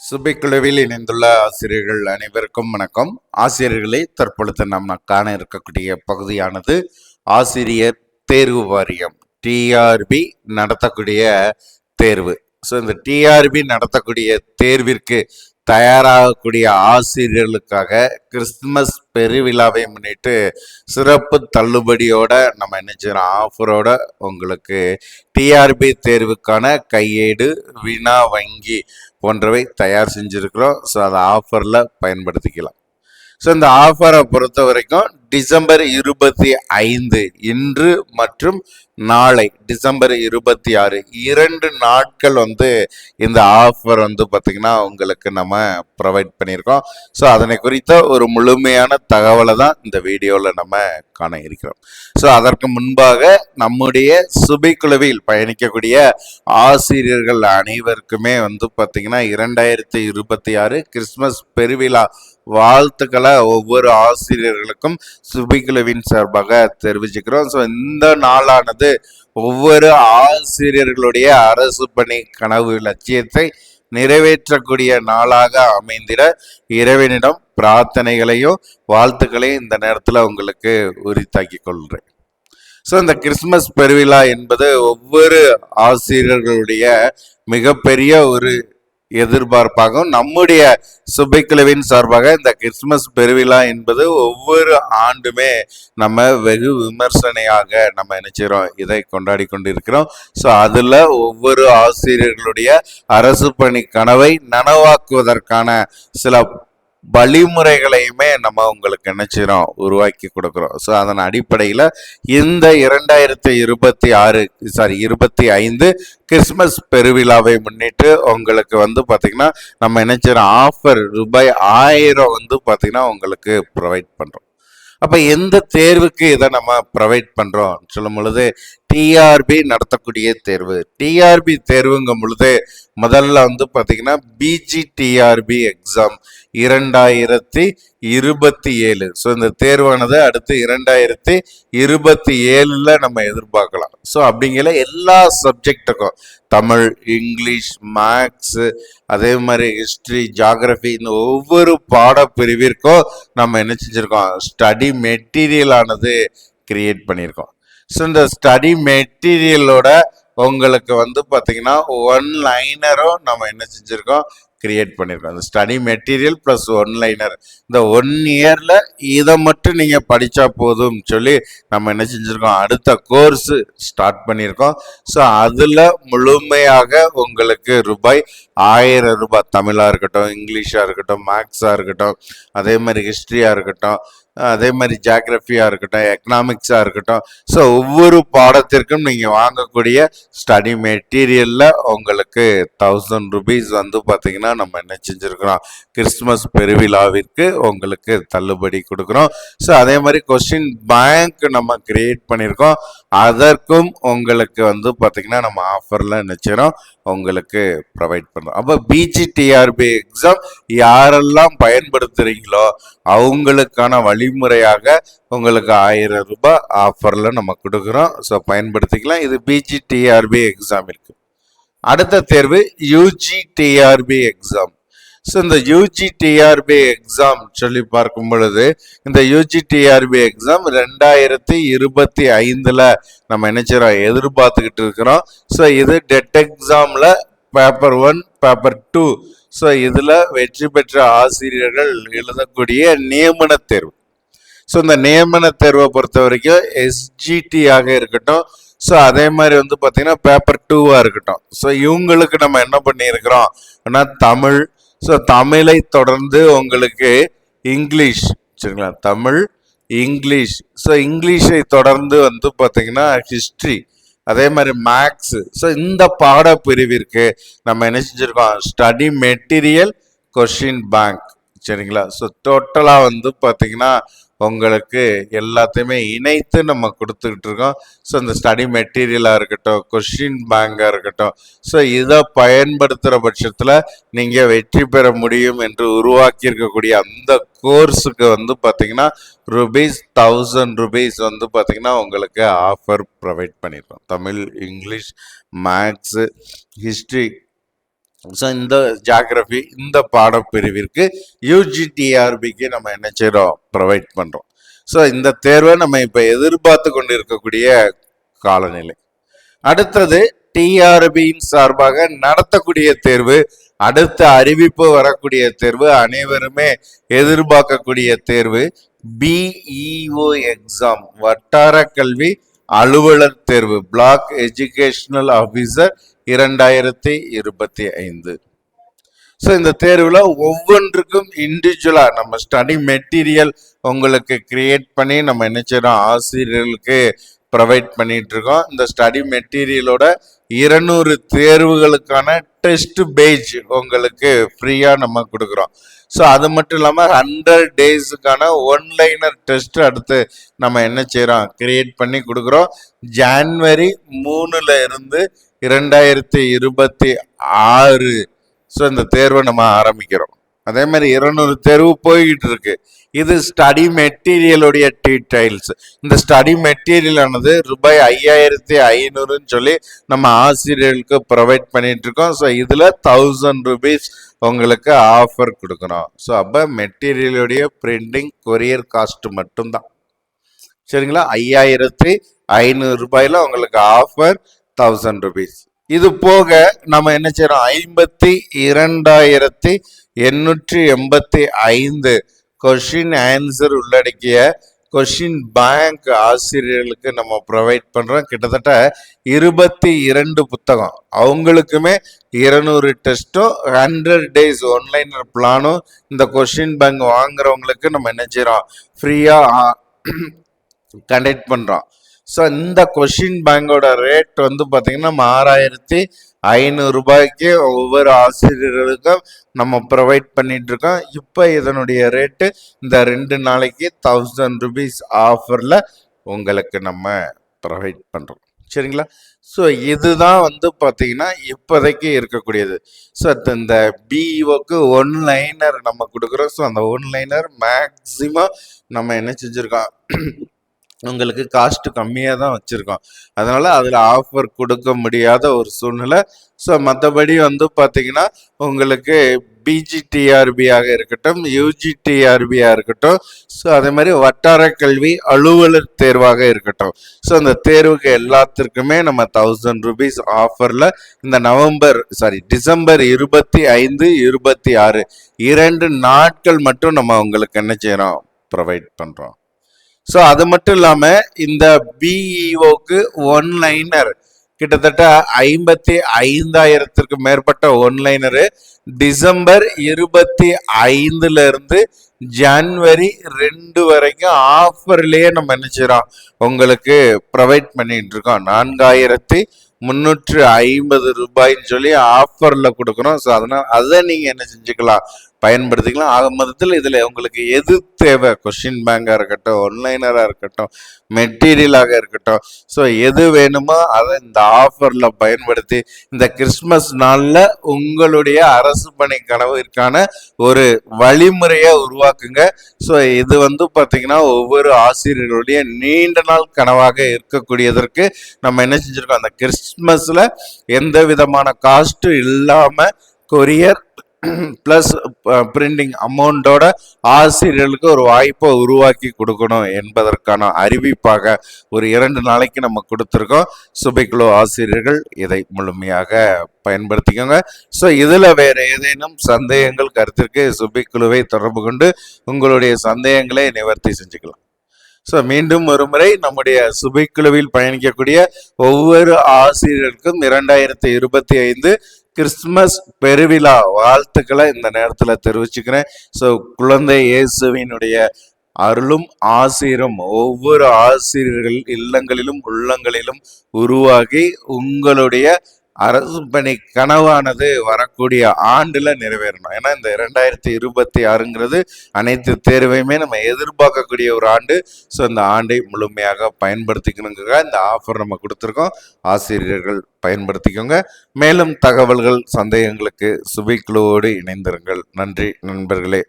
சுபைக்குழுவில் இணைந்துள்ள ஆசிரியர்கள் அனைவருக்கும் வணக்கம். ஆசிரியர்களே தற்பொழுது நாம் காண இருக்கக்கூடிய பகுதியானது ஆசிரியர் தேர்வு வாரியம் டிஆர்பி நடத்தக்கூடிய தேர்வு. ஸோ இந்த டிஆர்பி நடத்தக்கூடிய தேர்விற்கு தயாராகக்கூடிய ஆசிரியர்களுக்காக கிறிஸ்துமஸ் பெருவிழாவை முன்னிட்டு சிறப்பு தள்ளுபடியோட நம்ம என்ன செய்யறோம்? ஆஃபரோட உங்களுக்கு டிஆர்பி தேர்வுக்கான கையேடு வினா வங்கி போன்றவை தயார் செஞ்சுருக்கிறோம். ஸோ அதை ஆஃபரில் பயன்படுத்திக்கலாம். ஸோ இந்த ஆஃபரை பொறுத்த வரைக்கும் டிசம்பர் இருபத்தி ஐந்து இன்று மற்றும் நாளை டிசம்பர் இருபத்தி ஆறு இரண்டு நாட்கள் வந்து இந்த ஆஃபர் வந்து பார்த்திங்கன்னா உங்களுக்கு நம்ம ப்ரொவைட் பண்ணியிருக்கோம். ஸோ அதனை குறித்த ஒரு முழுமையான தகவலை தான் இந்த வீடியோவில் நம்ம காண இருக்கிறோம். ஸோ அதற்கு முன்பாக நம்முடைய சுபை குழுவில் பயணிக்கக்கூடிய ஆசிரியர்கள் அனைவருக்குமே வந்து பார்த்திங்கன்னா இரண்டாயிரத்தி இருபத்தி ஆறு கிறிஸ்மஸ் பெருவிழா வாழ்த்துக்களை ஒவ்வொரு ஆசிரியர்களுக்கும் சுபிக்குழுவின் சார்பாக தெரிவிச்சுக்கிறோம். ஸோ இந்த நாளானது ஒவ்வொரு ஆசிரியர்களுடைய அரசு பணி கனவு லட்சியத்தை நிறைவேற்றக்கூடிய நாளாக அமைந்திட இறைவனிடம் பிரார்த்தனைகளையும் வாழ்த்துக்களையும் இந்த நேரத்தில் உங்களுக்கு உரித்தாக்கி கொள்கிறேன் ஸோ இந்த கிறிஸ்மஸ் பெருவிழா என்பது ஒவ்வொரு ஆசிரியர்களுடைய மிகப்பெரிய ஒரு எதிர்பார்ப்பாகவும் நம்முடைய சுபைக்குழுவின் சார்பாக இந்த கிறிஸ்துமஸ் பெருவிழா என்பது ஒவ்வொரு ஆண்டுமே நம்ம வெகு விமர்சனையாக நம்ம நினைச்சிரோம் இதை கொண்டாடி கொண்டிருக்கிறோம். ஸோ அதில் ஒவ்வொரு ஆசிரியர்களுடைய அரசு பணி கனவை நனவாக்குவதற்கான சில வழிமுறைகளையுமே நம்ம உங்களுக்கு நினைச்சிடும் உருவாக்கி கொடுக்குறோம். ஸோ அதன் அடிப்படையில் இந்த இரண்டாயிரத்தி இருபத்தி ஆறு சாரி இருபத்தி ஐந்து கிறிஸ்மஸ் பெருவிழாவை முன்னிட்டு உங்களுக்கு வந்து பார்த்திங்கன்னா நம்ம நினைச்சிடும் ஆஃபர் ரூபாய் ஆயிரம் வந்து பார்த்திங்கன்னா உங்களுக்கு ப்ரொவைட் பண்ணுறோம் அப்போ எந்த தேர்வுக்கு இதை நம்ம ப்ரொவைட் பண்ணுறோம் சொல்லும் பொழுது டிஆர்பி நடத்தக்கூடிய தேர்வு. டிஆர்பி தேர்வுங்கும் பொழுது முதல்ல வந்து பார்த்தீங்கன்னா பிஜிடிஆர்பி எக்ஸாம் இரண்டாயிரத்தி இருபத்தி ஏழு. ஸோ இந்த தேர்வானது அடுத்து இரண்டாயிரத்தி இருபத்தி ஏழில் நம்ம எதிர்பார்க்கலாம். ஸோ அப்படிங்கிற எல்லா சப்ஜெக்டுக்கும் தமிழ் இங்கிலீஷ் மேக்ஸு அதே மாதிரி ஹிஸ்ட்ரி ஜாகிரபி இந்த ஒவ்வொரு பாடப்பிரிவிற்கும் நம்ம என்ன செஞ்சுருக்கோம்? ஸ்டடி மெட்டீரியலானது கிரியேட் பண்ணியிருக்கோம். ஸோ இந்த ஸ்டடி மெட்டீரியலோட உங்களுக்கு வந்து பார்த்தீங்கன்னா ஒன் லைனரும் நம்ம என்ன செஞ்சுருக்கோம்? கிரியேட் பண்ணியிருக்கோம் அந்த study material plus one liner இந்த ஒன் இயரில் இதை மட்டும் நீங்கள் படித்தா போதும் சொல்லி நம்ம என்ன செஞ்சுருக்கோம்? அடுத்த கோர்ஸு ஸ்டார்ட் பண்ணியிருக்கோம் ஸோ அதில் முழுமையாக உங்களுக்கு ரூபாய் ஆயிரம் ரூபாய் தமிழாக இருக்கட்டும் இங்கிலீஷாக இருக்கட்டும் மேக்ஸாக இருக்கட்டும் அதே மாதிரி ஹிஸ்ட்ரியாக இருக்கட்டும் அதே மாதிரி ஜாகிரபியாக இருக்கட்டும் எக்கனாமிக்ஸாக இருக்கட்டும் ஸோ ஒவ்வொரு பாடத்திற்கும் நீங்கள் வாங்கக்கூடிய ஸ்டடி மெட்டீரியலில் உங்களுக்கு தௌசண்ட் ருபீஸ் வந்து பார்த்தீங்கன்னா நம்ம என்ன செஞ்சுருக்கிறோம்? கிறிஸ்துமஸ் பெருவிழாவிற்கு உங்களுக்கு தள்ளுபடி கொடுக்குறோம். ஸோ அதே மாதிரி கொஸ்டின் பேங்க் நம்ம கிரியேட் பண்ணியிருக்கோம். அதற்கும் உங்களுக்கு வந்து பார்த்தீங்கன்னா நம்ம ஆஃபரில் நினச்சிடும் உங்களுக்கு ப்ரொவைட் பண்ணுறோம். அப்போ பிஜிடிஆர்பி எக்ஸாம் யாரெல்லாம் பயன்படுத்துகிறீங்களோ அவங்களுக்கான வழிமுறையாக உங்களுக்கு ஆயிரம் ரூபாய் ஆஃபரில் நம்ம கொடுக்குறோம். ஸோ பயன்படுத்திக்கலாம். இது பிஜிடிஆர்பி எக்ஸாம் இருக்குது அடுத்த தேர்வு யூஜிடிஆர்பி எக்ஸாம் ஸோ இந்த யூஜிடிஆர்பி எக்ஸாம் சொல்லி பார்க்கும் பொழுது இந்த யூஜிடிஆர்பி எக்ஸாம் ரெண்டாயிரத்தி இருபத்தி ஐந்தில் நம்ம என்ன எதிர்பார்த்துக்கிட்டு இருக்கிறோம். ஸோ இது டெட் எக்ஸாமில் paper one paper two so இதில் வெற்றி பெற்ற ஆசிரியர்கள் எழுதக்கூடிய நியமன தேர்வு. ஸோ இந்த நியமன தேர்வை பொறுத்த வரைக்கும் எஸ்ஜிடியாக இருக்கட்டும். ஸோ அதே மாதிரி வந்து பார்த்திங்கன்னா பேப்பர் டூவாக இருக்கட்டும். ஸோ இவங்களுக்கு நம்ம என்ன பண்ணியிருக்கிறோம்? ஆனால் தமிழ் ஸோ தமிழை தொடர்ந்து உங்களுக்கு இங்கிலீஷ் சரிங்களா? தமிழ் இங்கிலீஷ் ஸோ இங்கிலீஷை தொடர்ந்து வந்து பார்த்திங்கன்னா ஹிஸ்ட்ரி அதே மாதிரி மேக்ஸு ஸோ இந்த பாடப்பிரிவிற்கு நம்ம என்ன செஞ்சுருக்கோம்? ஸ்டடி மெட்டீரியல் கொஷின் பேங்க் சரிங்களா? ஸோ டோட்டலாக வந்து பார்த்தீங்கன்னா உங்களுக்கு எல்லாத்தையுமே இணைத்து நம்ம கொடுத்துக்கிட்டு இருக்கோம். ஸோ இந்த ஸ்டடி மெட்டீரியலாக இருக்கட்டும் கொஷின் பேங்காக இருக்கட்டும் ஸோ இதை பயன்படுத்துகிற பட்சத்தில் நீங்கள் வெற்றி பெற முடியும் என்று உருவாக்கியிருக்கக்கூடிய அந்த கோர்ஸுக்கு வந்து பார்த்தீங்கன்னா ருபீஸ் தௌசண்ட் ருபீஸ் வந்து பார்த்தீங்கன்னா உங்களுக்கு ஆஃபர் ப்ரொவைட் பண்ணியிருக்கோம். Tamil English maths history so இந்த ஜாகிரபி இந்த பாடப்பிரிவிற்கு யூஜிடிஆர்பிக்கு நம்ம என்ன செய்கிறோம் ப்ரொவைட் பண்ணுறோம் ஸோ இந்த தேர்வை நம்ம இப்போ எதிர்பார்த்து கொண்டு இருக்கக்கூடிய காலநிலை. அடுத்தது டிஆர்பியின் சார்பாக நடத்தக்கூடிய தேர்வு அடுத்த அறிவிப்பு வரக்கூடிய தேர்வு அனைவருமே எதிர்பார்க்கக்கூடிய தேர்வு பிஇஓ எக்ஸாம் வட்டார கல்வி அலுவலர் தேர்வு பிளாக் எஜுகேஷனல் ஆஃபீஸர் இரண்டாயிரத்தி இருபத்தி ஐந்து. ஸோ இந்த தேர்வில் ஒவ்வொன்றுக்கும் இண்டிவிஜுவலாக நம்ம ஸ்டடி மெட்டீரியல் உங்களுக்கு கிரியேட் பண்ணி நம்ம என்ன செய்கிறோம் ஆசிரியர்களுக்கு ப்ரொவைட் பண்ணிட்டு இருக்கோம். இந்த ஸ்டடி மெட்டீரியலோட இருநூறு தேர்வுகளுக்கான டெஸ்ட் பேஜ் உங்களுக்கு ஃப்ரீயாக நம்ம கொடுக்குறோம். ஸோ அது மட்டும் இல்லாமல் ஹண்ட்ரட் டேஸுக்கான ஒன்லைனர் டெஸ்ட் அடுத்து நம்ம என்ன செய்கிறோம் கிரியேட் பண்ணி கொடுக்குறோம். ஜான்வரி மூணுல இருந்து இரண்டாயிரத்தி இருபத்தி ஆறு. ஸோ இந்த தேர்வை நம்ம ஆரம்பிக்கிறோம். அதே மாதிரி இருநூறு தெருவு போய்கிட்டு இருக்கு. இது ஸ்டடி மெட்டீரியலுடைய டீடைல்ஸ் இந்த ஸ்டடி மெட்டீரியல் ஆனது ரூபாய் ஐயாயிரத்தி ஐநூறுன்னு சொல்லி நம்ம ஆசிரியர்களுக்கு ப்ரொவைட் பண்ணிட்டு இருக்கோம். ஸோ இதில் தௌசண்ட் ருபீஸ் உங்களுக்கு ஆஃபர் கொடுக்குறோம். ஸோ அப்போ மெட்டீரியலுடைய பிரிண்டிங் கொரியர் காஸ்ட் மட்டும்தான். சரிங்களா? ஐயாயிரத்தி ஐநூறு ரூபாயில உங்களுக்கு ஆஃபர் தௌசண்ட் ருபீஸ் இது போக நம்ம என்ன செய்யறோம்? ஐம்பத்தி இரண்டாயிரத்தி எண்ணூற்றி எண்பத்தி ஐந்து கொஷின் ஆன்சர் உள்ளடக்கிய கொஷின் பேங்க் ஆசிரியர்களுக்கு நம்ம ப்ரொவைட் பண்ணுறோம் கிட்டத்தட்ட இருபத்தி இரண்டு புத்தகம். அவங்களுக்குமே இருநூறு டெஸ்ட்டும் ஹண்ட்ரட் டேஸ் ஒன்லைனர் பிளானும் இந்த கொஷின் பேங்க் வாங்குறவங்களுக்கு நம்ம என்ன செய்கிறோம் ஃப்ரீயாக கண்டக்ட் பண்ணுறோம் ஸோ இந்த கொஷின் பேங்கோட ரேட் வந்து பார்த்திங்கன்னா நம்ம ஆறாயிரத்தி ஐநூறு ரூபாய்க்கு ஒவ்வொரு ஆசிரியர்களுக்கும் நம்ம ப்ரொவைட் பண்ணிட்டு இருக்கோம். இப்போ இதனுடைய ரேட்டு இந்த ரெண்டு நாளைக்கு தௌசண்ட் ருபீஸ் ஆஃபரில் உங்களுக்கு நம்ம ப்ரொவைட் பண்ணுறோம் சரிங்களா? ஸோ இதுதான் வந்து பார்த்தீங்கன்னா இப்போதைக்கு இருக்கக்கூடியது. ஸோ இந்த பிஇஓக்கு ஒன் லைனர் நம்ம கொடுக்குறோம். ஸோ அந்த ஒன் லைனர் மேக்ஸிமம் நம்ம என்ன செஞ்சுருக்கோம்? உங்களுக்கு காஸ்ட் கம்மியாக தான் வச்சுருக்கோம். அதனால் அதில் ஆஃபர் கொடுக்க முடியாத ஒரு சூழ்நிலை. ஸோ மற்றபடி வந்து பார்த்திங்கன்னா உங்களுக்கு பிஜிடிஆர்பியாக இருக்கட்டும் யூஜிடிஆர்பியாக இருக்கட்டும் ஸோ அதே மாதிரி வட்டார கல்வி அலுவலர் தேர்வாக இருக்கட்டும். ஸோ அந்த தேர்வுக்கு எல்லாத்திற்குமே நம்ம தௌசண்ட் ருபீஸ் ஆஃபரில் இந்த நவம்பர் சாரி டிசம்பர் இருபத்தி ஐந்து இருபத்தி ஆறு இரண்டு நாட்கள் மட்டும் நம்ம உங்களுக்கு என்ன செய்கிறோம் ப்ரொவைட் பண்ணுறோம் ஸோ அது மட்டும் இல்லாமல் இந்த பிஇஓக்கு ஒன்லைனர் கிட்டத்தட்ட ஐம்பத்தி ஐந்தாயிரத்திற்கு மேற்பட்ட ஒன்லைனரு டிசம்பர் இருபத்தி ஐந்துல இருந்து ஜான்வரி ரெண்டு வரைக்கும் ஆஃபர்லேயே நம்ம நினைச்சிடோம் உங்களுக்கு ப்ரொவைட் பண்ணிட்டு இருக்கோம். நான்காயிரத்தி முந்நூற்று ஐம்பது ரூபாய்ன்னு சொல்லி ஆஃபரில் கொடுக்குறோம் ஸோ அதனால் அதை நீங்கள் என்ன செஞ்சுக்கலாம்? பயன்படுத்திக்கலாம். ஆக மொத்தத்தில் இதில் உங்களுக்கு எது தேவை? கொஷின் பேங்காக இருக்கட்டும் ஒன்லைனராக இருக்கட்டும் மெட்டீரியலாக இருக்கட்டும். ஸோ எது வேணுமோ அதை இந்த ஆஃபரில் பயன்படுத்தி இந்த கிறிஸ்மஸ் நாளில் உங்களுடைய அரசு பணி கனவிற்கான ஒரு வழிமுறையை உருவாக்குங்க. ஸோ இது வந்து பார்த்திங்கன்னா ஒவ்வொரு ஆசிரியர்களுடைய நீண்ட நாள் கனவாக இருக்கக்கூடியதற்கு நம்ம என்ன செஞ்சுருக்கோம்? அந்த கிறிஸ்மஸில் எந்த விதமான காஸ்ட்டும் இல்லாமல் கொரியர் ப்ளஸ் பிரிண்டிங் அமௌண்ட்டோட ஆசிரியர்களுக்கு ஒரு வாய்ப்பை உருவாக்கி கொடுக்கணும் என்பதற்கான அறிவிப்பாக ஒரு இரண்டு நாளைக்கு நம்ம கொடுத்துருக்கோம். சுபைக்குழு ஆசிரியர்கள் இதை முழுமையாக பயன்படுத்திக்கோங்க. ஸோ இதில் வேறு ஏதேனும் சந்தேகங்கள் கருத்திற்கு சுபைக்குழுவை தொடர்பு கொண்டு உங்களுடைய சந்தேகங்களை நிவர்த்தி செஞ்சுக்கலாம். ஸோ மீண்டும் ஒரு முறை நம்முடைய சுபைக்குழுவில் பயணிக்கக்கூடிய ஒவ்வொரு ஆசிரியர்களுக்கும் இரண்டாயிரத்தி இருபத்தி ஐந்து கிறிஸ்துமஸ் பெருவிழா வாழ்த்துக்களை இந்த நேரத்தில் தெரிவிச்சுக்கிறேன். ஸோ குழந்தை இயேசுவினுடைய அருளும் ஆசிரியரும் ஒவ்வொரு ஆசிரியர்கள் இல்லங்களிலும் உள்ளங்களிலும் உருவாகி உங்களுடைய அரசு பணி கனவானது வரக்கூடிய ஆண்டில் நிறைவேறணும். ஏன்னா இந்த ரெண்டாயிரத்தி இருபத்தி ஆறுங்கிறது அனைத்து தேர்வையுமே நம்ம எதிர்பார்க்கக்கூடிய ஒரு ஆண்டு. ஸோ இந்த ஆண்டை முழுமையாக பயன்படுத்திக்கணுங்க இந்த ஆஃபர் நம்ம கொடுத்துருக்கோம். ஆசிரியர்கள் பயன்படுத்திக்கோங்க. மேலும் தகவல்கள் சந்தேகங்களுக்கு சுபிக்குழுவோடு இணைந்திருங்கள். நன்றி நண்பர்களே.